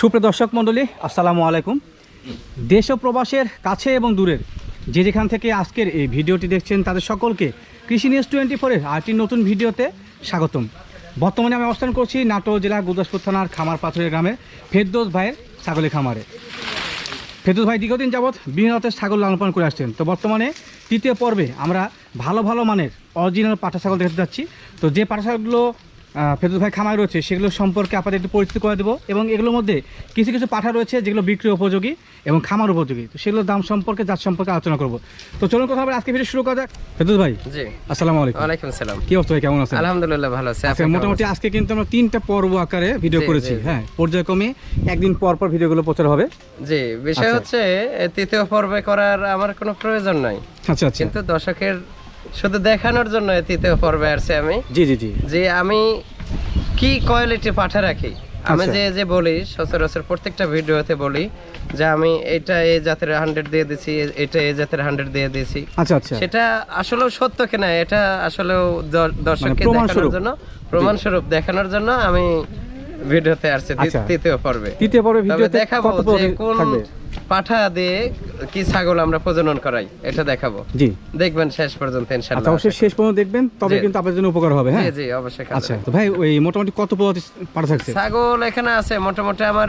সুপ্রিয় দর্শক মণ্ডলী, আসসালামু আলাইকুম। দেশ ও প্রবাসের কাছে এবং দূরের যে যেখান থেকে আজকের এই ভিডিওটি দেখছেন, তাদের সকলকে কৃষি নিউজ টোয়েন্টি ফোরের আরেকটি নতুন ভিডিওতে স্বাগতম। বর্তমানে আমি অবস্থান করছি নাটোর জেলার গুরদাসপুর থানার খামার পাথরের গ্রামে ফেরদোস ভাইয়ের ছাগলের খামারে। ফেরদৌস ভাই দীর্ঘদিন যাবৎ বিভিন্ন জাতের ছাগল লালন পালন করে আসছেন। তো বর্তমানে তৃতীয় পর্বে আমরা ভালো ভালো মানের অরিজিনাল পাঠা ছাগল দেখতে যাচ্ছি। তো যে পাঠা ছাগলগুলো ফেরদৌস ভাই খামায় রয়েছে সেগুলো সম্পর্কে আপনাদের একটু পরিচিত করে দেবো। এবং এগুলোর মধ্যে কিছু কিছু পাঠা রয়েছে যেগুলো বিক্রি উপযোগী এবং খামার উপযোগী। তো সেগুলোর দাম সম্পর্কে জাত সম্পর্কে আলোচনা করব। তো চলুন কথা বলে আজকে ভিডিও শুরু করা যাক। ফেরদৌস ভাই জি। আসসালামু আলাইকুম। ওয়ালাইকুম সালাম কি অবস্থা ভাই কেমন আছেন? আলহামদুলিল্লাহ ভালো আছে। আচ্ছা মোটামুটি আজকে কিন্তু আমরা তিনটা পর্ব আকারে ভিডিও করেছি। হ্যাঁ পর্যায়ক্রমে একদিন পর পর ভিডিওগুলো প্রচার হবে। জি বিষয় আচ্ছা। হচ্ছে তৃতীয় পর্বে করার আমার কোনো প্রয়োজন নাই। আচ্ছা আচ্ছা। কিন্তু দর্শকের শুধু দেখানোর জন্য তৃতীয় পর্বে আসছে আমি। জি জি জি। যে আমি কি কোয়ালিটি পাঠা রাখি? আমি আচ্ছা। যে যে বলি সচরাচর প্রত্যেকটা ভিডিওতে বলি যে আমি এটা এই জাতের হান্ড্রেড দিয়ে দিছি এটা এই জাতের হান্ড্রেড দিয়ে দিছি। আচ্ছা আচ্ছা। সেটা আসলে সত্য কিনা এটা আসলে দর্শককে মানে দেখানোর জন্য প্রমাণ স্বরূপ দেখানোর জন্য আমি ভিডিওতে আসছি। তৃতীয় পর্বে। তৃতীয় পর্বে ভিডিওতে দেখাবো যে কোন পাঠা দিয়ে কি ছাগল আমরা প্রজনন করাই এটা দেখাবো। জি। দেখবেন শেষ পর্যন্ত আচ্ছা ইনশাআল্লাহ অবশ্যই শেষ পর্যন্ত দেখবেন তবে কিন্তু আপনার জন্য উপকার হবে জি হ্যাঁ? জি অবশ্যই আচ্ছা তো ভাই ওই মোটামুটি কত প্রজাতি পাঠা থাকছে? ছাগল এখানে আছে মোটামুটি আমার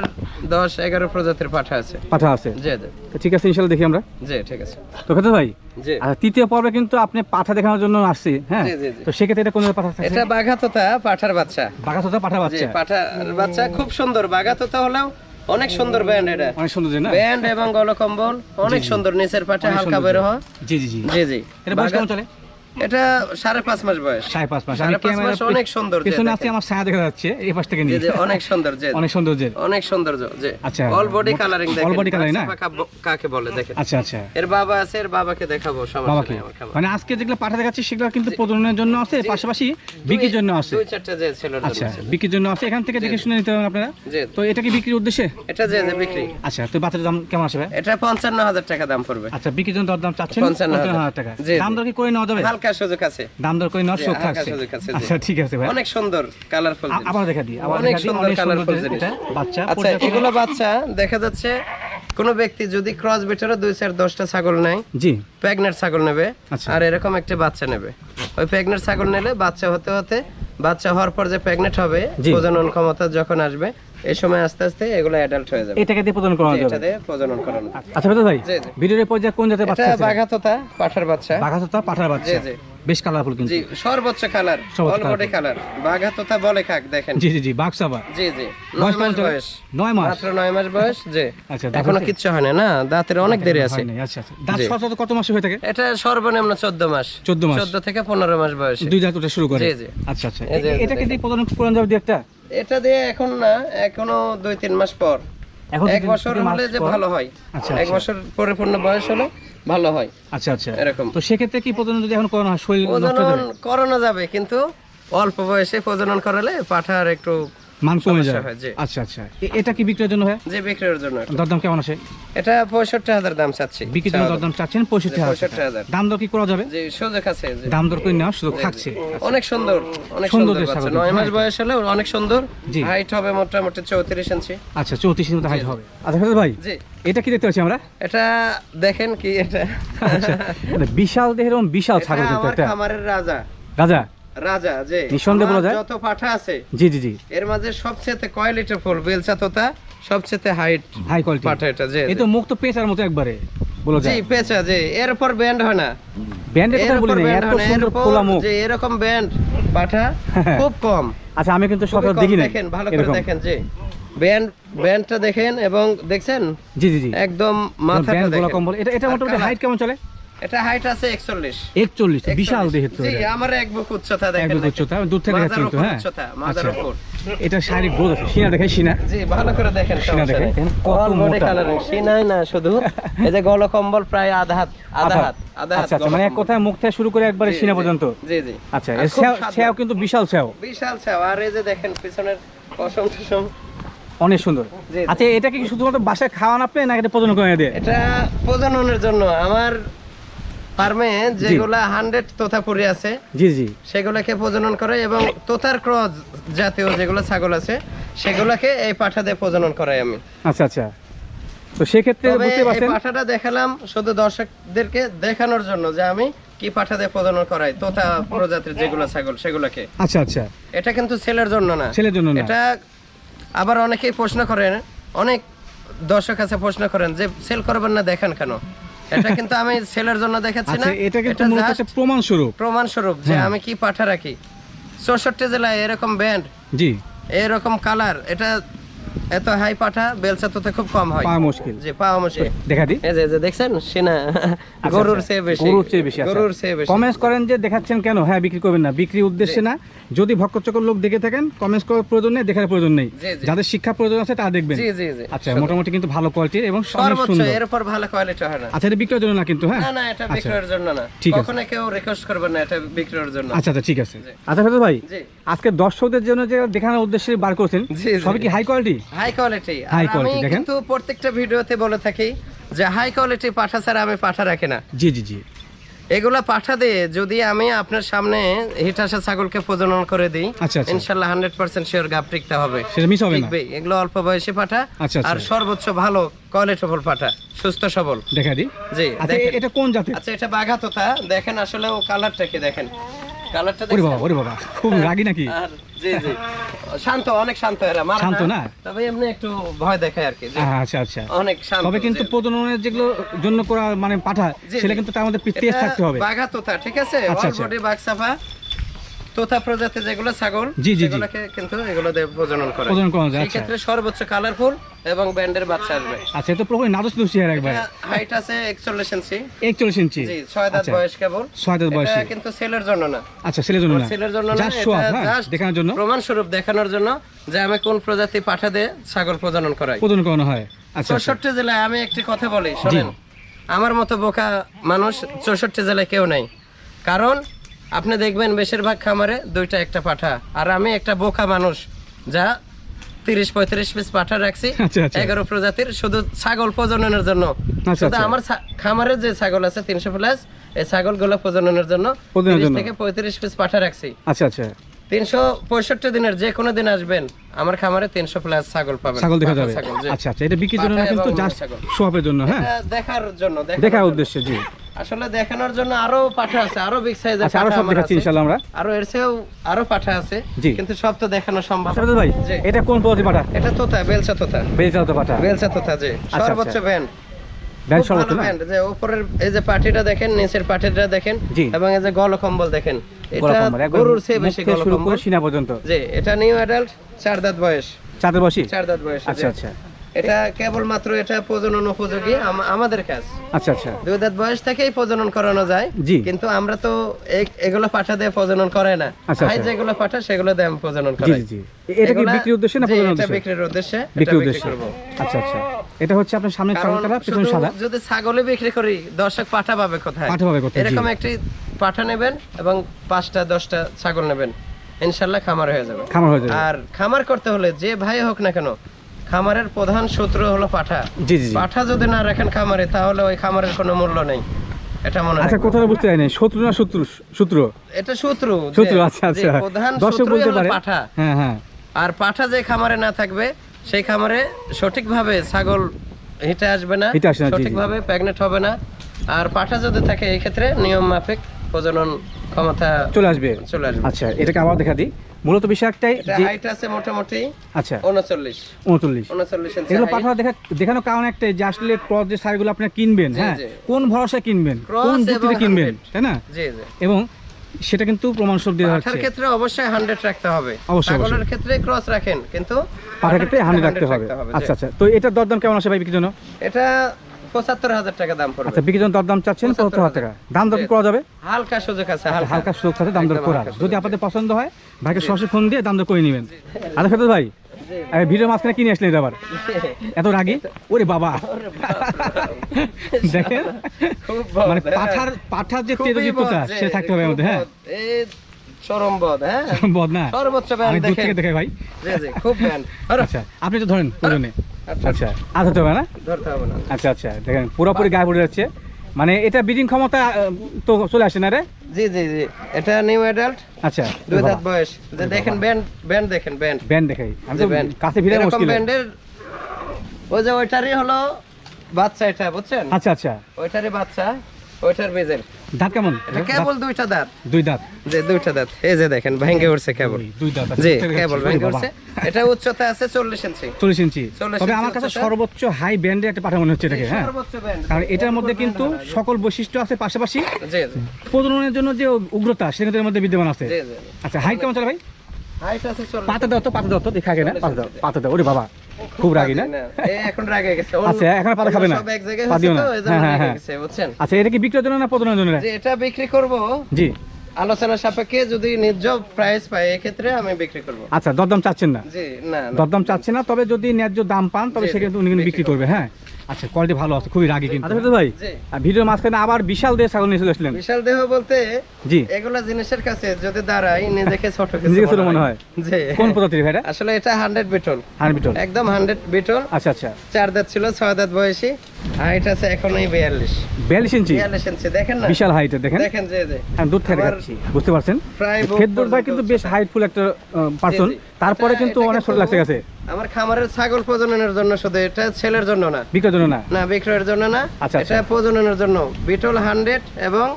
দশ এগারো প্রজাতির পাঠা আছে। পাঠা আছে? জি জি। ঠিক আছে ইনশাল্লাহ দেখি আমরা। জি ঠিক আছে। তো খেতে ভাই জি। আচ্ছা তৃতীয় পর্বে কিন্তু আপনি পাঠা দেখানোর জন্য আসছি হ্যাঁ? জি, জি, জি। তো সেক্ষেত্রে এটা কোন পাঠা থাকছে? এটা বাঘাতোতা পাঠার বাচ্চা। বাঘা পাঠা জি বাচ্চা? পাঠার বাচ্চা খুব সুন্দর। বাঘাতোতা হলেও অনেক সুন্দর ব্যান্ড এটা। অনেক সুন্দর না? ব্যান্ড এবং গলকম্বল অনেক সুন্দর নিচের পাটে হালকা বের হয় জি জি জি। জি জি। এটা বয়স কেমন চলে? এটা সাড়ে পাঁচ মাস বয়স। সাড়ে পাঁচ মাস। সাড়ে পাঁচ মাস অনেক সুন্দর যে আছে আমার ছায়া দেখা যাচ্ছে এই পাশ থেকে নিয়ে অনেক সুন্দর যে অনেক সৌন্দর্যের অনেক সৌন্দর্য যে আচ্ছা। অল বডি কালারিং দেখেন all body colouring না? বাচ্চা পাকা ব- কাকে বলে দেখেন। আচ্ছা আচ্ছা। এর বাবা আছে এর বাবাকে দেখাবো সমস্যা নেই মানে আজকে যেগুলো পাঠা দেখাচ্ছি সেগুলো কিন্তু প্রজননের জন্য আছে পাশাপাশি বিক্রির জন্য আছে। দুই চারটে যে ছেলের আচ্ছা বিক্রির জন্য আছে। এখান থেকে দেখে শুনে নিতে পারেন আপনারা। তো এটা কি বিক্রির উদ্দেশ্যে? এটা যে যে বিক্রি। আচ্ছা তো বাচ্চার দাম কেমন আসবে? এটা পঞ্চান্ন হাজার টাকা দাম পড়বে। আচ্ছা বিক্রির জন্য দর দাম চাচ্ছেন? পঞ্চান্ন হাজার। পঞ্চান্ন হাজার টাকা। জি, জি। দাম দর কি করে নেওয়া যাবে? হালকা সুযোগ আছে। দাম দর থাকছে। আচ্ছা ঠিক আছে ভাই। অনেক সুন্দর কালারফুল আবার দেখা দিই অনেক সুন্দর কালারফুল জিনিস। বাচ্চা আচ্ছা এগুলো বাচ্চা দেখা যাচ্ছে কোনো ব্যক্তি যদি ক্রস বিটারও দুই চার দশটা ছাগল নেয় জি। প্রেগনেন্ট ছাগল নেবে আচ্ছা। আর এরকম একটা বাচ্চা নেবে। ওই প্রেগনেন্ট ছাগল নিলে বাচ্চা হতে হতে বাচ্চা হওয়ার পর যে প্রেগনেন্ট হবে। প্রজনন ক্ষমতা যখন আসবে এই সময় আস্তে আস্তে এগুলো অ্যাডাল্ট হয়ে যাবে। এটাকে দিয়ে প্রদান করা যাবে। প্রজনন করানো। আচ্ছা ভাই। ভিডিওর পর্যায়ে কোন জাতের বাচ্চা এটা বাঘাতোতা পাঠার বাচ্চা। বাঘাতোতা পাঠার বাচ্চা। জি, জি। বেশ কালারফুল কিন্তু। জি সর্বোচ্চ কালার অল বডি কালার বাঘাতোতা বলে কাক দেখেন। জি জি জি বাঘসাবা জি জি বয়স নয় মাস বয়স। নয় মাস। মাত্র নয় মাস বয়স জি। আচ্ছা, এখনও কিচ্ছু হয় না না? দাঁতের অনেক দেরি আছে। আচ্ছা আচ্ছা। দাঁত জি। কত মাসে হয়ে থাকে? এটা সর্বনিম্ন চোদ্দ মাস। 14 মাস। চোদ্দ থেকে পনেরো মাস বয়সে। দুই দাঁত ওটা শুরু করে। জি, জি। আচ্ছা আচ্ছা। এটাকে দিয়ে প্রদান করানো যাবে একটা? এটা দিয়ে এখন না এখনও দুই তিন মাস পর। এখন এক বছর হলে যে ভালো হয়। আচ্ছা, এক আচ্ছা। বছর পরিপূর্ণ বয়স হলে ভালো হয়। আচ্ছা আচ্ছা। এরকম। তো সেক্ষেত্রে কি প্রজনন যদি এখন করোনা শরীর প্রজনন করানো যাবে কিন্তু অল্প বয়সে প্রজনন করালে পাঠার একটু মান কমে যায়। আচ্ছা আচ্ছা। এটা কি বিক্রির জন্য হয় যে বিক্রির জন্য দরদাম কেমন আছে? এটা পঁয়ষট্টি হাজার দাম চাচ্ছি বিক্রির জন্য দরদাম চাচ্ছেন পঁয়ষট্টি হাজার দাম দর কি করা যাবে? যে সুযোগ আছে দাম দর করে নেওয়ার সুযোগ থাকছে অনেক সুন্দর অনেক সুন্দর নয় মাস হ্যাঁ। বয়স হলে অনেক সুন্দর। হাইট হবে মোটামুটি চৌত্রিশ ইঞ্চি। আচ্ছা চৌত্রিশ মতো হাইট হবে। আচ্ছা ভাই জি। এটা কি দেখতে পাচ্ছি আমরা? এটা দেখেন কি এটা। আচ্ছা মানে বিশাল দেহের বিশাল এটা ছাগল কিন্তু একটা। খামারের রাজা। রাজা? রাজা যে নিঃসন্দেহে বলা যায়? যত পাঠা আছে জি জি জি। এর মাঝে সবচেয়ে কোয়ালিটি ফুল? বেলচা তোতা সবচেয়ে হাইট হাই কোয়ালিটি পাঠা এটা যে এই তো মুখ তো পেঁচার মতো একবারে বলা জি পেঁচা যে এর উপর ব্যান্ড হয় না। ব্যান্ডের কথা বলি না এত না এর সুন্দর খোলা মুখ। যে এরকম ব্যান্ড পাঠা খুব কম। আচ্ছা আমি কিন্তু সকাল দেখি না দেখেন ভালো করে দেখেন যে ব্যান্ড ব্যান্ডটা দেখেন এবং দেখছেন? জি জি জি। একদম মাথাটা দেখেন। এটা এটা মোটামুটি হাইট কেমন চলে? এটা হাইট আছে 41 একচল্লিশ বিশাল দেহের তো জি আমার এক বুক উচ্চতা এক বুক উচ্চতা, দূর থেকে দেখাচ্ছি কিন্তু, হ্যাঁ। উচ্চতা আচ্ছা। উপর। এটা শারীরিক গ্রোথ আছে। সিনা দেখাই সিনা জি ভালো করে দেখেন সিনা দেখেন, কত মোটা। colouring, সিনাই না শুধু। এই যে গল কম্বল প্রায় আধা হাত আধা আধা। হাত আধা হাত আচ্ছা আচ্ছা মানে এক কম্বল। কথায় মুখ থেকে শুরু করে একবারে সিনা পর্যন্ত। জি জি। আচ্ছা কিন্তু বিশাল বিশাল ছাও আর এই যে দেখেন পিছনের পশম টসম অনেক সুন্দর। আচ্ছা এটা কি শুধুমাত্র বাসায় খাওয়ান আপনি না এটা প্রজনন করে দিয়ে এটা প্রজননের জন্য। আমার ফার্মে যেগুলা হান্ড্রেড তোতাপুরি আছে জি জি। সেগুলোকে প্রজনন করে এবং তোতার ক্রস জাতীয় যেগুলো ছাগল আছে সেগুলোকে এই প্রজনন করাই আমি। আচ্ছা আচ্ছা। তো সেক্ষেত্রে বুঝতে পারছেন পাঠাটা দেখালাম শুধু দর্শকদেরকে দেখানোর জন্য যে আমি কি পাঠা দিয়ে প্রজনন করাই তোতা প্রজাতির যেগুলো ছাগল সেগুলোকে। আচ্ছা আচ্ছা। এটা কিন্তু ছেলের জন্য না। ছেলের জন্য না। এটা আবার অনেকেই প্রশ্ন করেন অনেক দর্শক আছে প্রশ্ন করেন যে সেল করবেন না দেখেন কেন? এটা কিন্তু আমি সেলের জন্য দেখাচ্ছি না। আচ্ছা এটা কিন্তু মূলত একটা প্রমাণ স্বরূপ প্রমাণ স্বরূপ যে হ্যাঁ। আমি কি পাঠা রাখি জেলায় এরকম ব্যান্ড জি। এরকম কালার এটা এত হাই পাঠা বেলচা তোতে খুব কম হয়। পাওয়া মুশকিল। যে পাওয়া মুশকিল। দেখা দিই। এই যে যে দেখছেন সিনা আচ্ছা, গরুর আচ্ছা। চেয়ে বেশি। গরুর চেয়ে বেশি। গরুর চেয়ে বেশি। কমেন্টস করেন যে দেখাচ্ছেন কেন? হ্যাঁ বিক্রি করবেন না। বিক্রি উদ্দেশ্যে না। যদি ভক্তচকর লোক দেখে থাকেন কমেন্টস করার প্রয়োজন নেই দেখার প্রয়োজন নেই। যাদের শিক্ষা প্রয়োজন আছে তা দেখবেন। আচ্ছা মোটামুটি কিন্তু ভালো কোয়ালিটির এবং সুন্দর। এর উপর ভালো কোয়ালিটি হয় না। আচ্ছা এটা বিক্রয়ের জন্য না কিন্তু হ্যাঁ? না না এটা আচ্ছা। বিক্রয়ের জন্য না। ঠিক আছে। কখনো কেউ রিকোয়েস্ট করবেন না এটা বিক্রয়ের জন্য। আচ্ছা আচ্ছা ঠিক আছে। আচ্ছা ফেরদৌস ভাই জি। আজকে দর্শকদের জন্য যে দেখানোর উদ্দেশ্যে বার করছেন। সবই কি হাই কোয়ালিটি হাই কোয়ালিটি আমি quality, দেখেন। কিন্তু প্রত্যেকটা ভিডিওতে বলে থাকি যে হাই কোয়ালিটি পাঠা ছাড়া আমি পাঠা রাখি না। জি জি জি। এগুলা পাঠা দিয়ে যদি আমি আপনার সামনে হিটাসা ছাগলকে প্রজনন করে দিই আচ্ছা, আচ্ছা। ইনশাল্লাহ হান্ড্রেড পার্সেন্ট শিওর গাপ টিকতে হবে। সেটা মিস হবে না? টিকবে এগুলো অল্প বয়সে পাঠা আচ্ছা। আর সর্বোচ্চ ভালো কোয়ালিটেবল পাঠা সুস্থ সবল। দেখা দিই। জি আচ্ছা এটা কোন জাতের? আচ্ছা এটা বাঘা তোতা দেখেন আসলে ও কালারটা কি দেখেন। কালারটা ওরে বাবা ওরে বাবা খুব রাগি নাকি? আর জি জি। শান্ত অনেক শান্ত এরা মারে শান্ত না? তবে এমনি একটু ভয় দেখায় আর কি আচ্ছা আচ্ছা। অনেক শান্ত তবে কিন্তু প্রজননের যেগুলো জন্য করা মানে পাঠা ছেলে সেটা কিন্তু তার মধ্যে তেজ থাকতে হবে। বাঘা তোতা ঠিক আছে? আচ্ছা, অল আচ্ছা। বডি বাঘ সাফা তোতা প্রজাতি যেগুলো ছাগল জি, জি, জি। সেগুলোকে কিন্তু এগুলো দিয়ে প্রজনন করে। প্রজনন করানো যায়, সেই আচ্ছা। ক্ষেত্রে সর্বোচ্চ কালারফুল এবং ব্যান্ডের বাচ্চা আসবে। আচ্ছা এটা প্রবল নাদুস দুষি আর একবার। হাইট আছে 41 ইঞ্চি একচল্লিশ ইঞ্চি জি ছয় দাঁত আচ্ছা। বয়স কেবল। ছয় দাঁত এটা কিন্তু জন্য না। আচ্ছা ছেলের জন্য না। জন্য না হ্যাঁ, দেখানোর জন্য। প্রমাণ স্বরূপ দেখানোর জন্য যে আমি কোন প্রজাতি পাঠা দিয়ে ছাগল প্রজনন করাই। প্রজনন করানো হয়। আচ্ছা আচ্ছা। চৌষট্টি জেলায় আমি একটি কথা বলি শোনেন। আমার মতো বোকা মানুষ চৌষট্টি জেলায় কেউ নাই। কারণ আপনি দেখবেন বেশিরভাগ খামারে দুইটা একটা পাঠা। আর আমি একটা বোকা মানুষ যা তিরিশ পঁয়ত্রিশ পিস পাঠা রাখছি আচ্ছা, আচ্ছা। এগারো প্রজাতির শুধু ছাগল প্রজননের জন্য। আচ্ছা, শুধু। আমার খামারের যে ছাগল আছে তিনশো প্লাস এই ছাগলগুলো প্রজননের জন্য প্রজননের তিরিশ জন্য। থেকে পঁয়ত্রিশ পিস পাঠা রাখছি। আচ্ছা আচ্ছা। তিনশো পঁয়ষট্টি দিনের যে কোনো দিন আসবেন আমার খামারে তিনশো প্লাস ছাগল পাবেন। ছাগল দেখা যাবে। আচ্ছা আচ্ছা। এটা বিক্রির জন্য কিন্তু জাস্ট। জন্য হ্যাঁ? দেখার জন্য দেখার উদ্দেশ্যে জি। আসলে দেখানোর জন্য আরও পাঠা আছে আরও বিগ সাইজের আচ্ছা আরও সব দেখাচ্ছি আছে। ইনশাল্লাহ আমরা। আরও এর চেয়েও আরও পাঠা আছে কিন্তু সব তো দেখানো সম্ভব। আচ্ছা ফেরদৌস ভাই এটা কোন প্রজাতির পাঠা? এটা তোতা বেলচা তোতা। বেড়ে চালাতে পাঠা বেলচা তোতা যে আচ্ছা। সর্বোচ্চ ব্যান্ড ব্যান্ড সর্বোচ্চ না? যে উপরের এই যে পাটিটা দেখেন নিচের পাটিটা দেখেন জি। এবং এই যে দেখেন এটা গরুর চেয়ে বেশি পর্যন্ত। জি এটা নিউ অ্যাডাল্ট চার দাঁত বয়স। চাঁদের বসি চার দাঁত বয়স আচ্ছা আচ্ছা। এটা কেবলমাত্র এটা প্রজনন উপযোগী আমাদের কাজ। আচ্ছা আচ্ছা। দুই দাঁত বয়স থেকেই প্রজনন করানো যায় জি। কিন্তু আমরা তো এগুলো পাঠা দিয়ে প্রজনন করে না। আচ্ছা, ভাই আচ্ছা। যেগুলো পাঠা সেগুলো দিয়ে প্রজনন জি করাই। জি জি। এটা কি বিক্রির উদ্দেশ্যে না প্রজনন উদ্দেশ্যে? বিক্রির উদ্দেশ্যে বিক্রির বিক্রি উদ্দেশ্যে। আচ্ছা আচ্ছা। এটা হচ্ছে আপনার সামনে পেছনে সাদা? যদি ছাগলে বিক্রি করি দর্শক পাঠা পাবে কোথায়? পাঠা পাবে কোথায়, এরকম একটি পাঠা নেবেন এবং পাঁচটা দশটা ছাগল নেবেন। ইনশাল্লাহ খামার হয়ে যাবে। খামার হয়ে যাবে। আর খামার করতে হলে যে ভাই হোক না কেন খামারের প্রধান সূত্র হলো পাঠা। জি জি পাঠা যদি না রাখেন খামারে তাহলে ওই খামারের কোনো মূল্য নেই। এটা মনে আচ্ছা কোথাও বুঝতে পারিনি। শত্রু না শত্রু? সূত্র এটা সূত্র শত্রু আচ্ছা আচ্ছা। প্রধান দর্শক হলো পাঠা। হ্যাঁ হ্যাঁ। আর পাঠা যে খামারে না থাকবে সেই খামারে সঠিকভাবে ছাগল হিটে আসবে না। সঠিকভাবে প্রেগনেন্ট হবে না। আর পাঠা যদি থাকে এই ক্ষেত্রে নিয়ম মাফিক প্রজনন ক্ষমতা চলে আসবে। চলে আসবে। আচ্ছা এটাকে আবার দেখা দিই। মূলত বিষয় একটাই যে হাইট আছে মোটামুটি আচ্ছা। উনচল্লিশ উনচল্লিশ উনচল্লিশ ইঞ্চি এগুলো পাঠা দেখা দেখানোর কারণ একটাই যে আসলে ক্রস যে সারগুলো আপনি কিনবেন হ্যাঁ? কোন ভরসা কিনবেন? কোন যুক্তিতে কিনবেন? তাই না? জি জি। এবং সেটা কিন্তু প্রমাণস্বরূপ দেওয়া পাঠার ক্ষেত্রে অবশ্যই হান্ড্রেড রাখতে হবে। অবশ্যই, ছাগলের ক্ষেত্রে ক্রস রাখেন কিন্তু পাঠার ক্ষেত্রে রাখতে হবে। আচ্ছা আচ্ছা। তো এটার দরদাম কেমন আসে ভাই বিক্রির জন্য? এটা পঁচাত্তর হাজার টাকা দাম পড়বে। আচ্ছা দরদাম চাচ্ছেন পঁচাত্তর হাজার টাকা। দাম দর করা যাবে? হালকা সুযোগ আছে আচ্ছা, হালকা। হালকা সুযোগ সাথে দাম দর করা। যদি আপনাদের পছন্দ হয় ভাইকে সরাসরি ফোন দিয়ে দাম দর করে নেবেন। আচ্ছা ফেরত ভাই এই মাঝখানে কিনে আসলেন আবার এত রাগি? ওরে বাবা। দেখেন? মানে হ্যাঁ। পাঠার পাঠার যে তেজযুক্ততা সে থাকতে হবে আমাদের হ্যাঁ। হ্যাঁ? বদ না? সর্বোচ্চ ব্যান্ড আমি দূর থেকে দেখে ভাই। জি জি খুব ব্যান্ড আচ্ছা আপনি তো ধরেন আচ্ছা। আচ্ছা আচ্ছা ধরতে হবে না? ধরতে হবে না। আচ্ছা আচ্ছা দেখেন পুরোপুরি গায়ে পড়ে যাচ্ছে। মানে এটা ব্রিডিং ক্ষমতা তো চলে আসে না রে? জি জি জি। এটা নিউ অ্যাডাল্ট আচ্ছা দুই দাঁত বয়স। যে দেখেন ব্যান্ড ব্যান্ড দেখেন ব্যান্ড ব্যান্ড দেখাই। আমি তো কাছে ভিড়ে মুশকিল। ব্যান্ডের ওই যে ওইটারই হলো বাচ্চা এটা বুঝছেন? আচ্ছা আচ্ছা। ওইটারই বাচ্চা ওইটার বেজের দাঁত কেমন? এটা কেবল দুইটা দাঁত। দুই দাঁত? যে দুইটা দাঁত। এই যে দেখেন ভেঙে উঠছে কেবল। দুই দাঁত। জি কেবল ভেঙে উঠছে। এটা উচ্চতা আছে চল্লিশ ইঞ্চি। চল্লিশ ইঞ্চি। তবে আমার কাছে সর্বোচ্চ হাই ব্যান্ডের একটা পাঠা মনে হচ্ছে এটাকে হ্যাঁ? সর্বোচ্চ ব্যান্ড কারণ এটার মধ্যে কিন্তু সকল বৈশিষ্ট্য আছে পাশাপাশি জি প্রজননের জন্য যে উগ্রতা সেটার মধ্যে বিদ্যমান আছে। আচ্ছা হাইট কেমন চলে ভাই? হাইট আছে চল্লিশ। পাতা দাও তো পাতা দাও তো দেখা না পাতা দাও পাতা দাও। ওরে বাবা। খুব রাগি না? এখন রাগে গেছে। আচ্ছা, এখন পাতা খাবে না? সব এক জায়গায় হচ্ছে তো, এই জন্য হ্যাঁ, হ্যাঁ, রাগে হ্যাঁ। গেছে, বুঝছেন? আচ্ছা এটা কি বিক্রির জন্য না প্রজননের জন্য এটা বিক্রি করব জি। আলোচনা সাপেক্ষে যদি ন্যায্য প্রাইস পাই এক্ষেত্রে আমি বিক্রি করব। আচ্ছা দরদাম চাচ্ছেন না? জি না। দরদাম চাচ্ছেন না তবে যদি ন্যায্য দাম পান তবে সেক্ষেত্রে উনি কিন্তু বিক্রি করবে। হ্যাঁ? আচ্ছা কোয়ালিটি ভালো আছে খুবই রাগি কিন্তু। আচ্ছা ভাই ভিডিওর মাঝখানে আবার বিশাল দিয়ে ছাগল নিয়ে চলে আসলেন। বিশাল দেহ বলতে জি। এগুলা জিনিসের কাছে যদি দাঁড়াই নিজেকে ছোট কিছু নিজেকে ছোট মনে হয়। জি। কোন প্রজাতির ভাইটা আসলে এটা হান্ড্রেড বিটল। হান বিটল। একদম হান্ড্রেড বিটল। আচ্ছা আচ্ছা। চার দাঁত ছিল ছয় দাঁত বয়সী। হাইট আছে এখন এই ইঞ্চি? ইঞ্চি দেখেন না? বিশাল হাইটের দেখেন। দেখেন যে যে আমি দূর থেকে বুঝতে পারছেন? প্রায় ভাই কিন্তু বেশ হাইটফুল একটা পার্সন জি, জি। তারপরে কিন্তু অনেক ছোট লাগছে গেছে আমার খামারের ছাগল প্রজননের জন্য শুধু এটা ছেলের জন্য না। বিক্রয়ের জন্য না? না বিক্রয়ের জন্য না। আচ্ছা, এটা প্রজননের জন্য। বিটল হান্ড্রেড এবং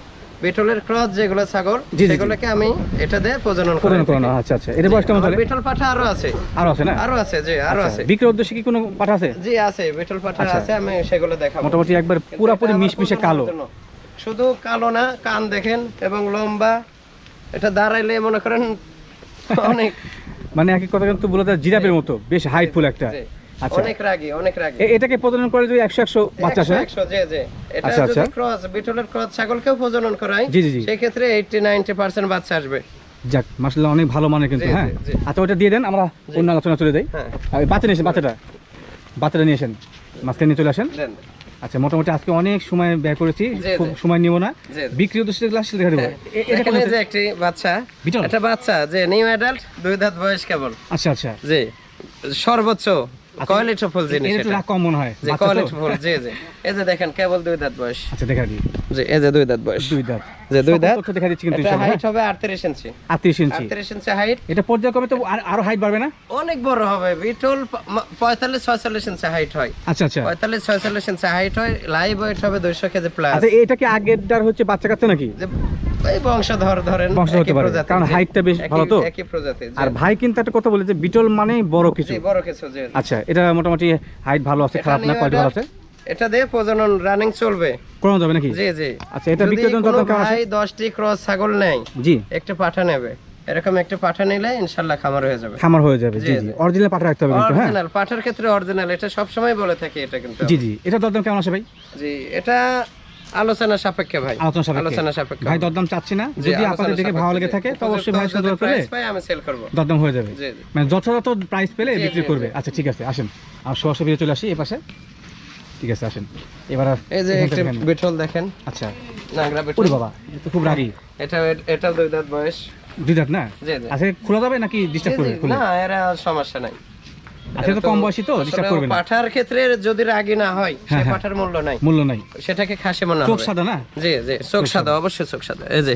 বিটলের ক্রস যেগুলো ছাগল। সেগুলোকে আমি এটা দিয়ে প্রজনন করে প্রজনন করানো আচ্ছা আচ্ছা। এটা বয়স কেমন বিটল পাঠা আরও আছে। আরও আছে না? আরও আছে জি আরও আচ্ছা, আছে। বিক্রয়ের উদ্দেশ্যে কি কোনো পাঠা আছে? জি আছে। বিটল পাঠা আচ্ছা। আছে আমি সেগুলো দেখাবো। মোটামুটি একবার পুরাপুরি মিশমিশে কালো। শুধু কালো না কান দেখেন এবং লম্বা। এটা দাঁড়াইলে মনে করেন অনেক মানে একই কথা কিন্তু বলে দেয় জিরাফের মতো বেশ হাইটফুল একটা। আচ্ছা। অনেক রাগী অনেক রাগী। এটাকে প্রজনন করে যদি একশো একশো বাচ্চা আসে? না? একশো, একশো, জি, জি। এটা আচ্ছা, যদি আচ্ছা। ক্রস বিটলের ক্রস ছাগলকেও প্রজনন করাই জি, জি, জি। সেই ক্ষেত্রে এইটটি নাইনটি পার্সেন্ট বাচ্চা আসবে। যাক মাসাল্লাহ অনেক ভালো মানের কিন্তু হ্যাঁ। আচ্ছা ওটা দিয়ে দেন আমরা অন্য আলোচনা চলে যাই। হ্যাঁ। বাচ্চা নিয়ে এসেন বাচ্চাটা। বাচ্চাটা নিয়ে আসেন মাঝখানে নিয়ে চলে আসেন। আচ্ছা মোটামুটি আজকে অনেক সময় ব্যয় করেছি খুব সময় নিব না। বিক্রি উদ্দেশ্যে গ্লাস দেখা দেবো। এখানে যে একটি বাচ্চা? এটা বাচ্চা যে নিউ অ্যাডাল্ট দুই দাঁত বয়স কেবল। আচ্ছা আচ্ছা। জি। সর্বোচ্চ কোয়ালিটি ফুল জিনিস এটা। একটু কম মনে হয় যে? কোয়ালিটি ফুল জি জি। এই যে দেখেন কেবল দুই দাঁত বয়স। আচ্ছা দেখা দিই। জি এই যে দুই দাঁত বয়স। দুই দাঁত। যে দুই দাঁত দেখা দিচ্ছি কিন্তু এটা হাইট হবে আটত্রিশ ইঞ্চি হ্যাঁ? আটত্রিশ ইঞ্চি আটত্রিশ ইঞ্চি হাইট এটা পর্যায়ক্রমে তো আর- আরও হাইট বাড়বে না? অনেক বড় হবে। বিটল প- ম- পঁয়তাল্লিশ ছয়চল্লিশ ইঞ্চি হাইট হয়। আচ্ছা আচ্ছা। পঁয়তাল্লিশ ছয়চল্লিশ ইঞ্চি হাইট হয়। লাইভ ওয়েট হবে দুইশো কেজি প্লাস আচ্ছা এটা কি আগেরটার হচ্ছে বাচ্চা কাচ্চা নাকি? এই বংশধর ধরেন বংশধর হতে পারে, কারণ জি। হাইটটা বেশ একই- ভালো তো। একই প্রজাতি আর ভাই কিন্তু একটা কথা বলে যে বিটল মানে বড় কিছু। বড় কিছু আচ্ছা এটা মোটামুটি হাইট ভালো আছে খারাপ না কোয়ালিটি ভালো আছে? এটা দিয়ে প্রজনন রানিং চলবে। করানো যাবে নাকি? জি জি। আচ্ছা এটা জন্য কোনো কেমন আছে? ভাই দশটি ক্রস ছাগল নেয় জি। একটা পাঠা নেবে। এরকম একটা পাঠা নিলে ইনশাল্লাহ খামার হয়ে যাবে। খামার হয়ে যাবে জি জি। অরিজিনাল পাঠা রাখতে হবে কিন্তু হ্যাঁ? অরিজিনাল পাঠার ক্ষেত্রে অরিজিনাল এটা সবসময় বলে থাকি এটা কিন্তু জি জি। এটা দরদাম কেমন আছে ভাই? জি এটা আলোচনা সাপেক্ষে ভাই। আলোচনা সাপেক্ষে। আলোচনা সাপেক্ষে ভাই দরদাম চাচ্ছি না। যদি আপনাদের দেখে ভালো লেগে থাকে। তো অবশ্যই ভাই সুন্দর পেলে price পাই আমি সেল করব। দরদাম হয়ে যাবে। জি মানে যথাযথ প্রাইস পেলে বিক্রি করবে। আচ্ছা ঠিক আছে আসেন। আর সরাসরি চলে আসি এ পাশে। ঠিক আছে আসেন। এবার এই যে একটা থেকে দেখেন। আচ্ছা। নাগরা বিটল। বাবা এ তো খুব রাগি। এটা এটা দুই দাঁত বয়স। দুই দাঁত না? আচ্ছা খোলা যাবে নাকি ডিস্টার্ব করবে না এরা সমস্যা নাই। আচ্ছা তো কম বয়সী তো ডিস্টার্ব করবে না। পাঠার ক্ষেত্রে যদি রাগি না হয় সে হ্যাঁ, হ্যাঁ। পাঠার মূল্য নাই। মূল্য নাই। সেটাকে খাসি মনে হয় চোখ সাদা না? জি জি। চোখ সাদা। অবশ্যই চোখ সাদা। এই যে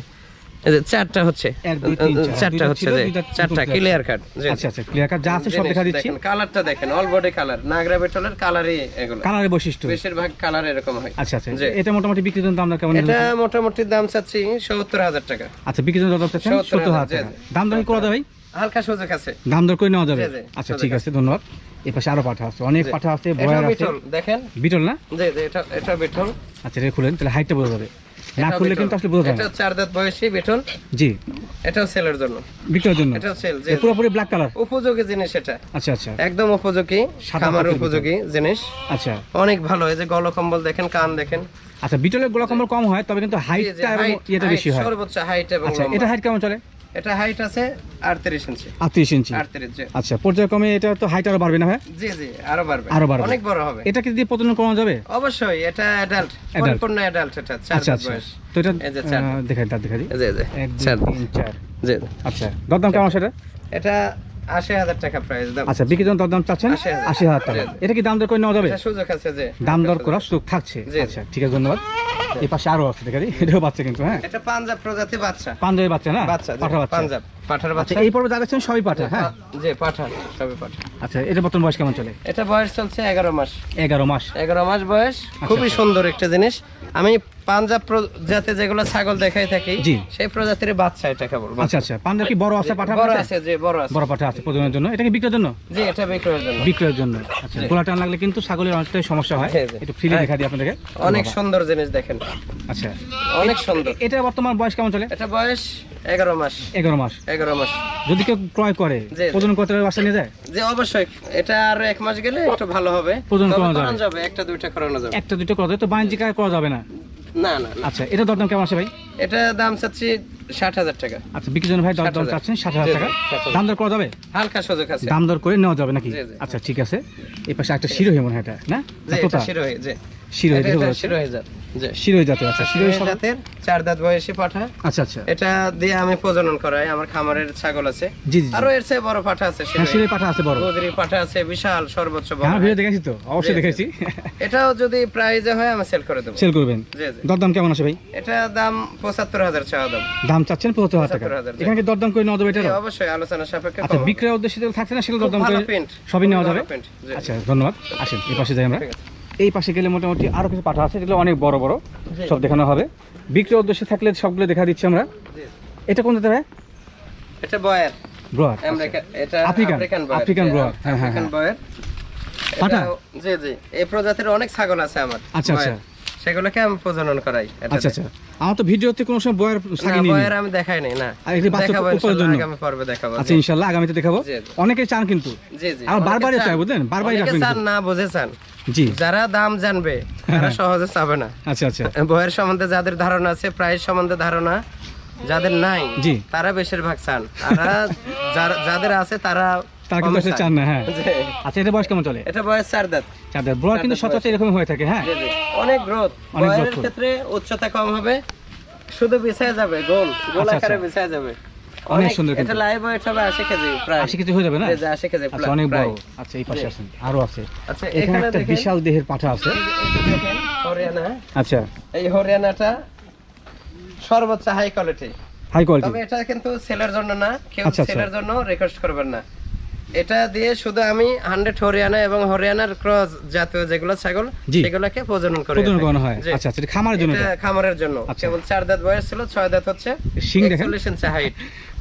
চারটা হচ্ছে। এক, দুই, তিন, চার। চারটা হচ্ছে যে চারটা ক্লিয়ার কাট আচ্ছা আচ্ছা ক্লিয়ার কাট যা আছে সব দেখা দিচ্ছি। কালারটা দেখেন অল বডি কালার নাগরা বেটলের কালারই এগুলো। কালারের বৈশিষ্ট্য। বেশিরভাগ কালার এরকম হয়। আচ্ছা আচ্ছা এটা মোটামুটি দাম দর কেমন এটা মোটামুটি দাম চাচ্ছি সত্তর হাজার টাকা। আচ্ছা জন্য দাম চাচ্ছেন? 70,000 সত্তর হাজার জি, টাকা। জি। দাম দর কি যাবে? ভাই হালকা সুযোগ আছে দাম দর করে নেওয়া যাবে? আচ্ছা ঠিক আছে ধন্যবাদ। এ পাশে আরও পাঠা আছে অনেক পাঠা আছে বয়ার আছে। বিটল দেখেন। বিটল না? জি জি এটা এটা বিটল। আচ্ছা এটা খুলেন তাহলে হাইটটা বোঝা যাবে। না খুললে কিন্তু আসলে বোঝা যায় এটা চার দাঁত বয়সী বেটন জি। এটাও সেলের জন্য। বিক্রয়ের জন্য? এটাও সেল যে পুরো পুরোপুরি ব্ল্যাক কালার উপযোগী জিনিস এটা। আচ্ছা আচ্ছা। একদম উপযোগী সাদা খামার উপযোগী জিনিস। আচ্ছা। অনেক ভালো এই যে গলকম্বল দেখেন কান দেখেন। আচ্ছা বিটলের গোলা কম্বল কম হয় তবে কিন্তু হাইটটা এবং ইয়েটা বেশি হয়। সর্বোচ্চ হাইট এবং আচ্ছা এটা হাইট কেমন চলে? এটা হাইট আছে আটত্রিশ ইঞ্চি। আটত্রিশ ইঞ্চি। আটত্রিশ জি। আচ্ছা পর্যায়ক্রমে এটা তো হাইট আরও বাড়বে না ভাই? জি জি আরও বাড়বে। আরও বাড়বে। অনেক বড় হবে। এটা কি দিয়ে প্রজনন করানো যাবে? অবশ্যই এটা অ্যাডাল্ট। পরিপূর্ণ অ্যাডাল্ট এটা চার আচ্ছা আচ্ছা। বয়স। তো এটা দেখাই তার দেখা জি জি এক দুই চার। তিন চার। জি আচ্ছা দরদাম কেমন সেটা? এটা আশি হাজার টাকা প্রাইস দাম। আচ্ছা বিক্রির জন্য দরদাম চাচ্ছেন? 80,000 আশি হাজার টাকা। এটা কি দাম দর করে নেওয়া যাবে? সুযোগ আছে যে দাম দর করার সুযোগ। থাকছে। আচ্ছা ঠিক আছে ধন্যবাদ। এই পাশে আরও আছে দেখে এটাও বাচ্চা কিন্তু হ্যাঁ? এটা পাঞ্জাব প্রজাতি বাচ্চা। পাঞ্জাবি বাচ্চা না? বাচ্চা পাঠা বাচ্চা। পাঞ্জাব পাঠার আচ্ছা বাচ্চা। এই পর্বে যা দেখছেন সবই পাঠা হ্যাঁ? জি পাঠা সবই পাঠা আচ্ছা এটা বর্তমান বয়স কেমন চলে? এটা বয়স চলছে এগারো মাস। এগারো মাস। এগারো মাস বয়স খুবই আচ্ছা। সুন্দর একটা জিনিস। আমি পাঞ্জাব প্রজাতি যেগুলো ছাগল দেখাই থাকি। সেই প্রজাতির বাচ্চা এটা বলব। আচ্ছা আচ্ছা। পাঞ্জাব কি বড় আছে পাঠা বড় আছে জি বড় আছে। বড় পাঠা আছে প্রজননের জন্য। এটা কি বিক্রির জন্য? জি এটা বিক্রয়ের জন্য। বিক্রয়ের জন্য। আচ্ছা গোলা টান লাগলে কিন্তু ছাগলের অনেকটাই সমস্যা হয়। একটু ফ্রিতে হ্যাঁ। দেখা দিই আপনাদেরকে। অনেক সুন্দর জিনিস দেখেন। আচ্ছা। অনেক সুন্দর। এটা বর্তমান বয়স কেমন চলে? এটা বয়স এগারো মাস। এগারো মাস। এগারো মাস। যদি কেউ ক্রয় করে জি। করতে হবে বাসা নিয়ে যায়? যে অবশ্যই। এটা আর এক মাস গেলে একটু ভালো হবে। প্রজনন করানো যাবে। একটা দুইটা করানো যাবে। একটা দুটো করা যায় তো বাণিজ্যিক করা যাবে না? না না না। আচ্ছা এটা দরদাম কেমন আছে ভাই? এটা দাম চাচ্ছি ষাট হাজার টাকা। আচ্ছা বিক্রির ভাই দর দাম 60,000 চাচ্ছেন ষাট হাজার টাকা। দাম দর করা যাবে? হালকা সুযোগ আছে। দাম দর করে নেওয়া যাবে নাকি। আচ্ছা ঠিক আছে। এই পাশে একটা শিরোহী মনে হয় এটা না? শিরোহী শিরোহী। শিরোহী জাত জাতের আচ্ছা শিরোহী শিরোহী জাতের চার দাঁত বয়সী পাঠা। আচ্ছা আচ্ছা। এটা দিয়ে আমি প্রজনন করাই আমার খামারের ছাগল আছে। জি জি আরও এর চেয়ে বড় পাঠা আছে হ্যাঁ শিরোহী। শিরোহী পাঠা আছে বড়। গোজরি পাঠা আছে বিশাল সর্বোচ্চ বড়। হ্যাঁ ভিডিও দেখেছি তো অবশ্যই জি, জি। দেখেছি। এটাও যদি প্রাইজে হয় আমি সেল করে দেবো। সেল করবেন? জি জি। দরদাম কেমন আছে ভাই? এটা দাম পঁচাত্তর হাজার চাওয়া দাম। দাম চাচ্ছেন পঁচাত্তর হাজার টাকা। এখানে দরদাম করে নেওয়া যাবে অবশ্যই আলোচনা সাপেক্ষে আচ্ছা। বিক্রয়ের উদ্দেশ্যে থাকছে না সেগুলো দরদাম করে সবই নেওয়া যাবে। আচ্ছা ধন্যবাদ। আসেন এই পাশে যাই আমরা। এই পাশে গেলে মোটামুটি আরও কিছু পাঠা আছে যেগুলো অনেক বড় বড় সব দেখানো হবে। বিক্রয় উদ্দেশ্যে থাকলে সবগুলো দেখা দিচ্ছি আমরা। এটা কোন জাতের এটা বয়ার। আমেরিকা এটা আফ্রিকান, আফ্রিকান বয়ার, হ্যাঁ, হ্যাঁ, আফ্রিকান বয়ার। পাঠা? জি জি। এই প্রজাতির অনেক ছাগল আছে আমার আচ্ছা, আচ্ছা। সেগুলোকে আমি প্রজনন করাই আচ্ছা আচ্ছা। আমার তো ভিডিওতে কোনো সময় বয়ের বয়ার আমি দেখাই নাই না। আর এগুলি বাচ্চা জন্য? আগামী পর্বে দেখাবো আচ্ছা জি। ইনশাল্লাহ আগামীতে দেখাবো। অনেকে চান কিন্তু। জি জি। আর বারবারই চান- বুঝলেন? বারবারই চান না বুঝে চান। জি। যারা দাম জানবে তারা সহজে চাবে না। আচ্ছা আচ্ছা। বইয়ের সম্বন্ধে যাদের ধারণা আছে প্রাইস সম্বন্ধে ধারণা যাদের নাই জি। তারা বেশিরভাগ চান। যার- যাদের আছে তারা তারা কিন্তু চান না হ্যাঁ। আচ্ছা এটা বয়স কেমন চলে? এটা বয়স চার দাঁত চাঁদের ব্রড কিন্তু সচরাচর এরকম হয়ে থাকে হ্যাঁ। অনেক গ্রোথ। অনেক ক্ষেত্রে উচ্চতা কম হবে শুধু বিছায় যাবে গোল। গোল আচ্ছা, আকারে আচ্ছা। বিছায় যাবে। অনেক সুন্দর এটা লাইভ ওয়েট হবে আশি কেজি প্রায়। আশি কেজি হয়ে যাবে না? জি, জি, আশি কেজি আচ্ছা অনেক বড়। আচ্ছা এই পাশে আছেন আরও আছে। আচ্ছা এখানে একটা বিশাল দেহের পাঠা আছে। হরিয়ানা। আচ্ছা। এই হরিয়ানাটা সর্বোচ্চ হাই কোয়ালিটি হাই কোয়ালিটি তবে এটা কিন্তু সেলের জন্য না কেউ আচ্ছা, আচ্ছা। সেলের জন্য রিকোয়েস্ট করবেন না। এটা দিয়ে শুধু আমি হান্ড্রেড হরিয়ানা এবং হরিয়ানার ক্রস জাতীয় যেগুলো ছাগল জি। সেগুলোকে প্রজনন করে প্রজনন করা হয়। আচ্ছা আচ্ছা খামারের জন্য। খামারের জন্য। আচ্ছা। কেবল চার দাঁত বয়স ছিল ছয় দাঁত হচ্ছে সিং দেখেন। 41 ইঞ্চি হাইট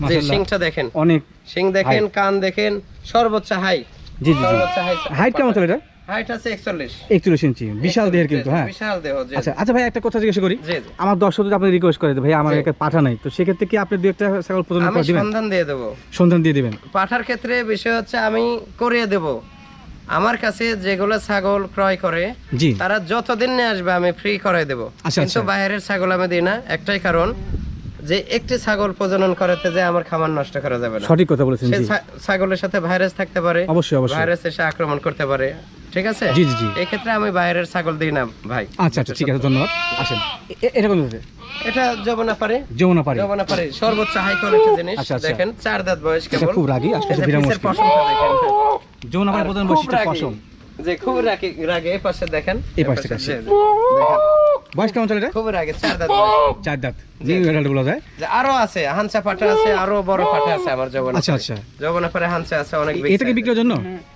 যে সিংটা দেখেন। অনেক সিং দেখেন কান দেখেন সর্বোচ্চ হাই জি জি জি। সর্বোচ্চ হাই হাইট কেমন ছিল এটা? হাইট আছে 41 একচল্লিশ ইঞ্চি। বিশাল দেহের কিন্তু হ্যাঁ। বিশাল দেহ আচ্ছা আচ্ছা ভাই একটা কথা জিজ্ঞেস করি। জি জি। আমার দর্শক যদি আপনি রিকোয়েস্ট করে ভাই আমার একটা পাঠা নাই। তো সেক্ষেত্রে কি আপনি দু একটা ছাগল প্রজনন করে দিবেন? সন্ধান দিয়ে দেবো। সন্ধান দিয়ে দিবেন। পাঠার ক্ষেত্রে বিষয় হচ্ছে আমি করিয়ে দেব। আমার কাছে যেগুলো ছাগল ক্রয় করে তারা যতদিন নিয়ে আসবে আমি ফ্রি করাই দেব। আচ্ছা, কিন্তু। বাইরের ছাগল আমি দিই না একটাই কারণ যে একটি ছাগল প্রজনন করাতে যে আমার খামার নষ্ট করা যাবে না। সঠিক কথা বলেছেন জি। ছাগলের সাথে ভাইরাস থাকতে পারে অবশ্যই অবশ্যই। ভাইরাস এসে আক্রমণ করতে পারে ঠিক আছে? জি, জি, জি। এই ক্ষেত্রে আমি বাইরের ছাগল দিই না ভাই। আচ্ছা আচ্ছা ঠিক আছে ধন্যবাদ। আসেন। এটা কোন? এটা যমুনা পারে যমুনা পাড়ি। যমুনা পারে সর্বোচ্চ হাই কোয়ালিটি জিনিস আচ্ছা, আচ্ছা। দেখেন চার দাঁত বয়স এটা কেবল। খুব রাগী আজকে বিরাম মুশকিল যমুনা পাড়ি প্রধান বৈশিষ্ট্য পশম। যে খুব রাগী রাগে এই পাশে দেখেন এই পাশে দেখেন। বয়স কেমন চলে খুব রাগে চার দাঁত চার দাঁত। নিউ অ্যাডাল্ট বলা যায়। যে আরও আছে হানসা পাঠা আছে আরও বড় পাঠা আছে আমার যৌবনা আচ্ছা আচ্ছা। যৌবনা পরে হানসা আছে অনেক big এটা কি বিক্রির জন্য?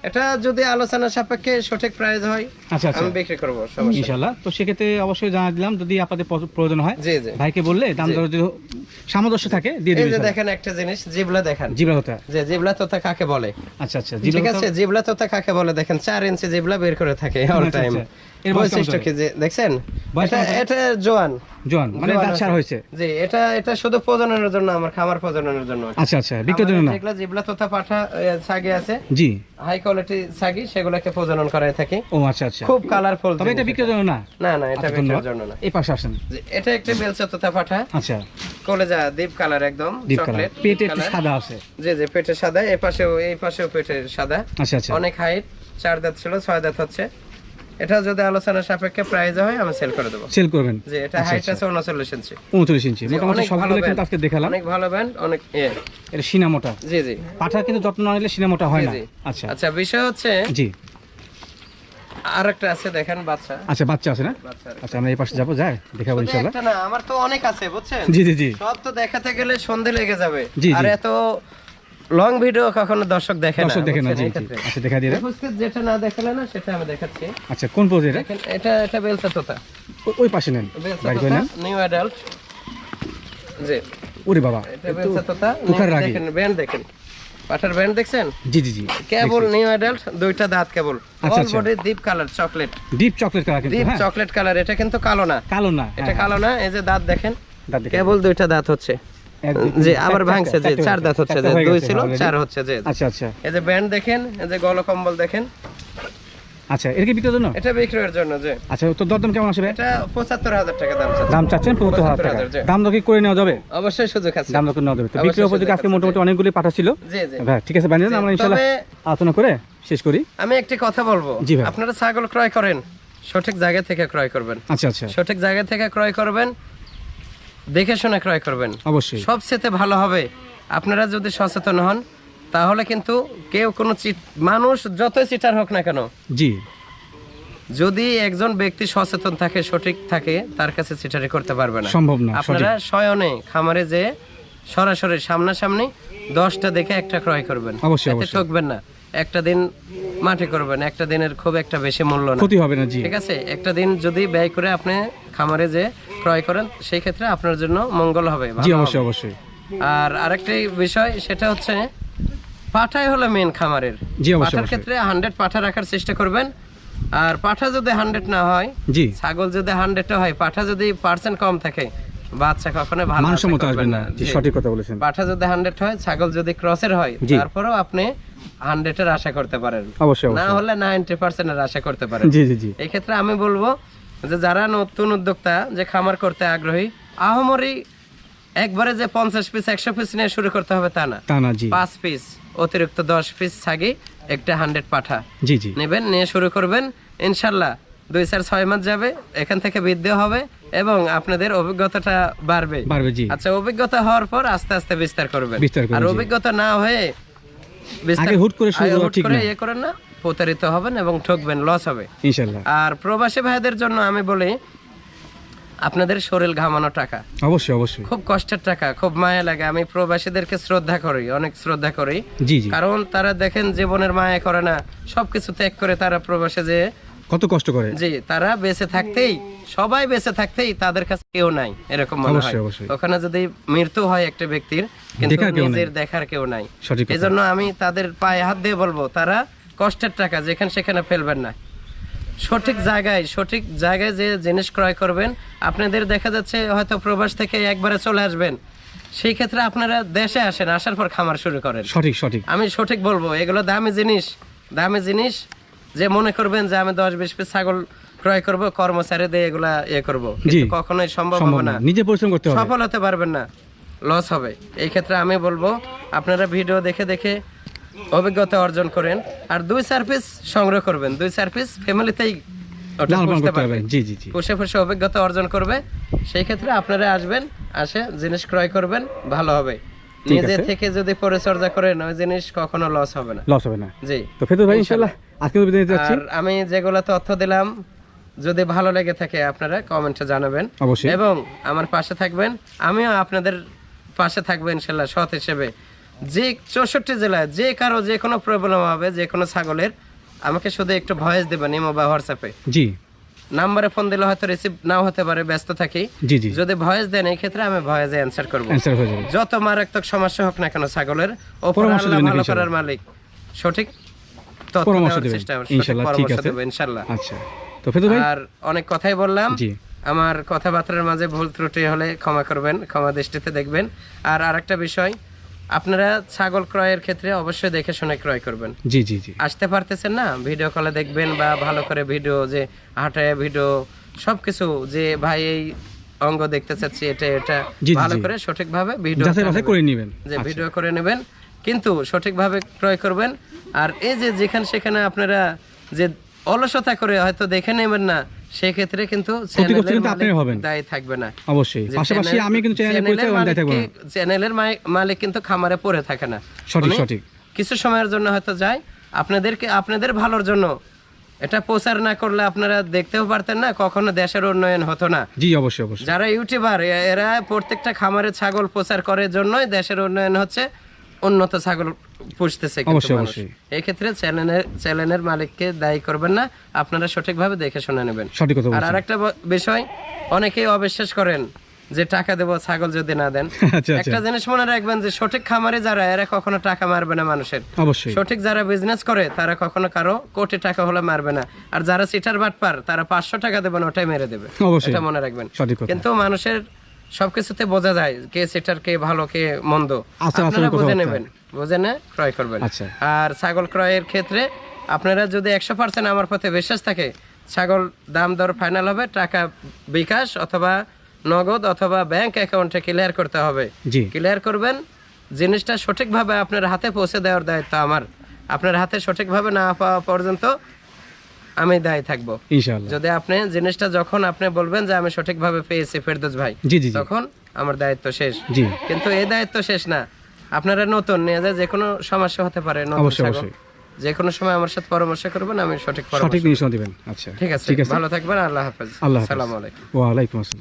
এটা যদি আলোচনা সাপেক্ষে সঠিক প্রাইস হয় আচ্ছা আচ্ছা। আমি বিক্রি করব সমস্যা নেই। তো সেক্ষেত্রে অবশ্যই জানা দিলাম যদি আপনাদের প্রয়োজন হয়। জি জি। ভাইকে বললে দাম দর যদি সামঞ্জস্য থাকে দিয়ে এই যে দেখেন একটা জিনিস জিবলা দেখেন। যে জিবলা তোতা কাকে বলে? আচ্ছা আচ্ছা। ঠিক জিবরা আছে জিবলা তোতা কাকে বলে দেখেন? চার ইঞ্চি জিবলা বের করে থাকে অল আচ্ছা, টাইম আচ্ছা। যে দেখছেন? এটা জোয়ান। জোয়ান মানে। সার হয়েছে। জি এটা এটা শুধু প্রজননের জন্য আমার খামার প্রজননের জন্য। আচ্ছা আচ্ছা বিক্রির জন্য। না যেগুলো তোতা পাঠা আছে জি। হাই কোয়ালিটি ছাগি সেগুলোকে প্রজনন করাই থাকি। ও আচ্ছা আচ্ছা। খুব কালারফুল তবে এটা বিক্রির জন্য না? না না এটা আচ্ছা, বিক্রির জন্য না। এই পাশে আসেন। এটা একটা বেলচা তোতা পাঠা। আচ্ছা। কলেজা ডিপ কালার একদম চকলেট পেটে একটু সাদা আছে। জি জি পেটে সাদা এই পাশেও এই পাশেও পেটে সাদা। আচ্ছা আচ্ছা। অনেক হাইট চার দাঁত ছিল ছয় দাঁত হচ্ছে। এটা যদি আলোচনা সাপেক্ষে প্রাইজ হয় আমি সেল করে দেবো। সেল করবেন? যে এটা হাইট আচ্ছা। আছে উনচল্লিশ ইঞ্চি উনচল্লিশ ইঞ্চি মোটামুটি সবগুলো কিন্তু আজকে দেখালাম। অনেক ভালো ব্যান্ড অনেক ইয়ে। এটা সিনা মোটা। জি জি। পাঠার কিন্তু যত্ন না নিলে সিনা মোটা হয় না। আচ্ছা। আচ্ছা বিষয় হচ্ছে জি। আর একটা আছে দেখেন বাচ্চা। আচ্ছা বাচ্চা আছে না? আচ্ছা আমরা এই পাশে যাব যাই দেখাবো একটা না আমার তো অনেক আছে বুঝছেন? জি জি জি। সব তো দেখাতে গেলে সন্ধে লেগে যাবে। আর এত লং ভিডিও কখনো দর্শক দেখে না দর্শক দেখে না জি জি। আচ্ছা দেখা দিয়ে। উপস্থিত যেটা না দেখালে না সেটা আমি দেখাচ্ছি। আচ্ছা কোন পোজ এটা? এটা এটা বেলসা তোতা। ওই পাশে নেন। বাইর করে নেন। নিউ অ্যাডাল্ট জি। ওরে বাবা এটা বেলসা তোতা দেখেন ব্যান্ড দেখেন। পাঠার ব্যান্ড দেখছেন? জি জি জি কেবল নিউ অ্যাডাল্ট দুইটা দাঁত কেবল। All. Body deep colour chocolate deep chocolate colour কিন্তু ডিপ চকলেট কালার এটা কিন্তু কালো না। কালো না এটা হ্যাঁ, কালো না এই যে দাঁত দেখেন। কেবল দুইটা দাঁত হচ্ছে। যে আবার ভাঙছে যে চার দাঁত হচ্ছে যে দুই ছিল চার হচ্ছে যে আচ্ছা আচ্ছা। এই যে ব্যান্ড দেখেন এই যে দেখেন। আচ্ছা এর কি বিক্রির জন্য? এটা বিক্রয়ের জন্য যে আচ্ছা তো দরদাম কেমন আসবে? এটা পঁচাত্তর হাজার টাকা দাম দাম চাচ্ছেন পঁচাত্তর হাজার টাকা। দাম দর করে নেওয়া যাবে? অবশ্যই সুযোগ আছে। দাম দর নেওয়া যাবে। তো বিক্রির উপযোগী আজকে মোটামুটি অনেকগুলি পাঠা ছিল। জি জি। ভাই ঠিক আছে বানিয়ে আমরা ইনশাল্লাহ আলোচনা করে শেষ করি। আমি একটি কথা বলব। আপনারা ছাগল ক্রয় করেন সঠিক জায়গা থেকে ক্রয় করবেন। আচ্ছা আচ্ছা। সঠিক জায়গা থেকে ক্রয় করবেন দেখে শুনে ক্রয় করবেন। অবশ্যই। সবচেয়ে ভালো হবে আপনারা যদি সচেতন হন তাহলে কিন্তু কেউ কোনো মানুষ যতই চিটার হোক না কেন জি। যদি একজন ব্যক্তি সচেতন থাকে সঠিক থাকে তার কাছে চিটারি করতে পারবে না। সম্ভব না আপনারা স্বয়নে খামারে যে সরাসরি সামনাসামনি দশটা দেখে একটা ক্রয় করবেন। অবশ্যই। ঠকবেন না। একটা দিন মাঠে করবেন একটা দিনের খুব একটা বেশি মূল্য না। ক্ষতি হবে না জি। ঠিক আছে? একটা দিন যদি ব্যয় করে আপনি খামারে যে ক্রয় করেন সেই ক্ষেত্রে আপনার জন্য মঙ্গল হবে জি অবশ্যই অবশ্যই। আর আরেকটি বিষয় সেটা হচ্ছে পাঠাই হলো মেন খামারের। জি, অবশ্যই, পাঠার ক্ষেত্রে হান্ড্রেড পাঠা রাখার চেষ্টা করবেন। আর পাঠা যদি হান্ড্রেড না হয় জি। ছাগল যদি হান্ড্রেড হয় পাঠা যদি পার্সেন্ট কম থাকে বাচ্চা কখনো ভালো মানসম্মত আসবে না। সঠিক কথা বলেছেন। পাঠা যদি হান্ড্রেড হয় ছাগল যদি ক্রসের হয়। তারপরেও আপনি হান্ড্রেডের আশা করতে পারেন। অবশ্যই না হলে নাইনটি পার্সেন্টের আশা করতে পারেন। জি জি জি। এই ক্ষেত্রে আমি বলব যে যারা নতুন উদ্যোক্তা যে খামার করতে আগ্রহী আহমরি একবারে যে পঞ্চাশ পিস একশো পিস নিয়ে শুরু করতে হবে তা না। তা না জি। পাঁচ পিস অতিরিক্ত দশ পিস ছাগি একটা হান্ড্রেড পাঠা। জি জি। নেবেন নিয়ে শুরু করবেন। ইনশাল্লাহ দুই চার ছয় মাস যাবে এখান থেকে বৃদ্ধি হবে এবং আপনাদের অভিজ্ঞতাটা বাড়বে। পারবে জি। আচ্ছা অভিজ্ঞতা হওয়ার পর আস্তে আস্তে বিস্তার করবেন। আর অভিজ্ঞতা না হয়ে বিস্তার- হুট করে শুরু ঠিক না। ইয়ে করেন না। প্রতারিত হবেন এবং ঠকবেন লস হবে। ইনশাল্লাহ আর প্রবাসী ভাইদের জন্য আমি বলি আপনাদের শরীর ঘামানো টাকা। অবশ্যই অবশ্যই। খুব কষ্টের টাকা খুব মায়া লাগে। আমি প্রবাসীদেরকে শ্রদ্ধা করি অনেক শ্রদ্ধা করি। কারণ তারা দেখেন জীবনের মায়া করে না সবকিছু ত্যাগ করে তারা প্রবাসে যে কত কষ্ট করে। জি তারা বেঁচে থাকতেই সবাই বেঁচে থাকতেই তাদের কাছে কেউ নাই এরকম মনে হয়। ওখানে যদি মৃত্যু হয় একটা ব্যক্তির কিন্তু। নিজের দেখার কেউ নাই। সঠিক কথা। এই জন্য আমি তাদের পায়ে হাত দিয়ে বলব তারা কষ্টের টাকা যেখানে সেখানে ফেলবেন না। সঠিক জায়গায় সঠিক জায়গায় যে জিনিস ক্রয় করবেন আপনাদের দেখা যাচ্ছে হয়তো প্রবাস থেকে একবারে চলে আসবেন। সেই ক্ষেত্রে আপনারা দেশে আসেন আসার পর খামার শুরু করেন। সঠিক সঠিক। আমি সঠিক বলব এগুলো দামি জিনিস। দামি জিনিস যে মনে করবেন যে আমি দশ বিশ পিস ছাগল ক্রয় করব কর্মচারী দিয়ে এগুলা ইয়ে করব। কখনোই সম্ভব হবে না। না। নিজে পরিশ্রম করতে সফল হতে পারবেন না। লস হবে। এই ক্ষেত্রে আমি বলব আপনারা ভিডিও দেখে দেখে অভিজ্ঞতা অর্জন করেন। আর দুই চার পিস সংগ্রহ করবেন। দুই চার পিস ফ্যামিলিতেই পারবেন। জি জি জি। বসে বসে অভিজ্ঞতা অর্জন করবে। সেই ক্ষেত্রে আপনারা আসবেন আসে জিনিস ক্রয় করবেন ভালো হবে। নিজে থেকে যদি পরিচর্যা করেন ওই জিনিস কখনো লস হবে না। লস হবে না। জি। তো ফেরদৌস ভাই ইনশাল্লাহ। আজকে বিদায় যাচ্ছি। আর আমি যেগুলো তথ্য দিলাম যদি ভালো লেগে থাকে আপনারা কমেন্টে জানাবেন। এবং আমার পাশে থাকবেন। আমিও আপনাদের পাশে থাকব ইনশাল্লাহ সৎ হিসেবে। যে চৌষট্টি জেলায় যে কারও যে কোনো প্রবলেম হবে যে কোনো ছাগলের আমাকে শুধু একটু ভয়েস দেবেন ইমো বা হোয়াটসঅ্যাপে। জি। নাম্বারে ফোন দিলে হয়তো রিসিভ নাও হতে পারে ব্যস্ত থাকি। জি জি। যদি ভয়েস দেন এই ক্ষেত্রে আমি ভয়েসে অ্যান্সার করব। যত মারাত্মক সমস্যা হোক না কেন ছাগলের ওপর আল্লাহ ভালো করার মালিক। সঠিক পরামর্শ দেবেন। আচ্ছা। তো ফেরদৌস ভাই? আর অনেক কথাই বললাম। জি। আমার কথাবার্তার মাঝে ভুল ত্রুটি হলে ক্ষমা করবেন ক্ষমা দৃষ্টিতে দেখবেন। আর আরেকটা বিষয় আপনারা ছাগল ক্রয়ের ক্ষেত্রে অবশ্যই দেখে শুনে ক্রয় করবেন। জি জি জি। আসতে পারতেছেন না? ভিডিও কলে দেখবেন বা ভালো করে ভিডিও যে হাঁটায় ভিডিও সবকিছু যে ভাই এই অঙ্গ দেখতে চাচ্ছি এটা এটা ভালো। করে সঠিকভাবে ভিডিও করে নেবেন। যে আচ্ছা। ভিডিও করে নেবেন কিন্তু সঠিকভাবে ক্রয় করবেন। আর এই যে যেখানে সেখানে আপনারা যে অলসতা করে হয়তো দেখে নেবেন না সেক্ষেত্রে কিন্তু চ্যানেলের মালিক দায়ী থাকবে না। অবশ্যই। পাশাপাশি আমি কিন্তু চ্যানেলের মালিক খামারে পড়ে থাকে না। সঠিক সঠিক। কিছু সময়ের জন্য হয়তো যায়। আপনাদেরকে আপনাদের ভালোর জন্য। এটা প্রচার না করলে আপনারা দেখতেও পারতেন না কখনো দেশের উন্নয়ন হতো না। জি অবশ্যই অবশ্যই। যারা ইউটিউবার এরা প্রত্যেকটা খামারে ছাগল প্রচার করার জন্যই দেশের উন্নয়ন হচ্ছে। উন্নত ছাগল পুষতেছে কিন্তু মানুষ। এই ক্ষেত্রে চ্যানেলের চ্যানেলের মালিককে দায়ী করবেন না আপনারা সঠিকভাবে দেখে শুনে নেবেন। আর আরেকটা বিষয় অনেকেই অবিশ্বাস করেন যে টাকা দেবো ছাগল যদি না দেন। আচ্ছা আচ্ছা। একটা জিনিস মনে রাখবেন যে সঠিক খামারে যারা এরা কখনো টাকা মারবে না মানুষের। সঠিক যারা বিজনেস করে তারা কখনো কারও কোটি টাকা হলে মারবে না। আর যারা সিটার বাটপার তারা পাঁচশো টাকা দেবেন ওটাই মেরে দেবে। এটা মনে রাখবেন। কিন্তু মানুষের সবকিছুতে বোঝা যায় কে সিটার কে ভালো কে মন্দ। আচ্ছা, আপনারা আচ্ছা, বুঝে নেবেন বুঝে নে ক্রয় করবেন। আচ্ছা। আর ছাগল ক্রয়ের ক্ষেত্রে আপনারা যদি একশো পার্সেন্ট আমার প্রতি বিশ্বাস থাকে ছাগল দাম দর ফাইনাল হবে টাকা বিকাশ অথবা নগদ অথবা ব্যাংক অ্যাকাউন্টে ক্লিয়ার করতে হবে। ক্লিয়ার করবেন জিনিসটা সঠিকভাবে আপনার হাতে পৌঁছে দেওয়ার দায়িত্ব আমার। আপনার হাতে সঠিকভাবে না পাওয়া পর্যন্ত আমি দায়ী থাকব। ইনশাআল্লাহ। যদি আপনি জিনিসটা যখন আপনি বলবেন যে আমি সঠিকভাবে পেয়েছি ফেরদৌস ভাই জি তখন আমার দায়িত্ব শেষ। জি। কিন্তু এই দায়িত্ব শেষ না। আপনারা নতুন নিয়ে যায় যে কোনো সমস্যা হতে পারে অবশ্যই, অবশ্যই। যে কোনো সময় আমার সাথে পরামর্শ করবেন আমি সঠিক পরামর্শ সঠিক নির্দেশনা দিবেন। আচ্ছা। ঠিক আছে। ভালো থাকবেন আল্লাহ হাফেজ। আল্লাহ হাফেজ। সালাম আলাইকুম। ওয়ালাইকুম আসসালাম।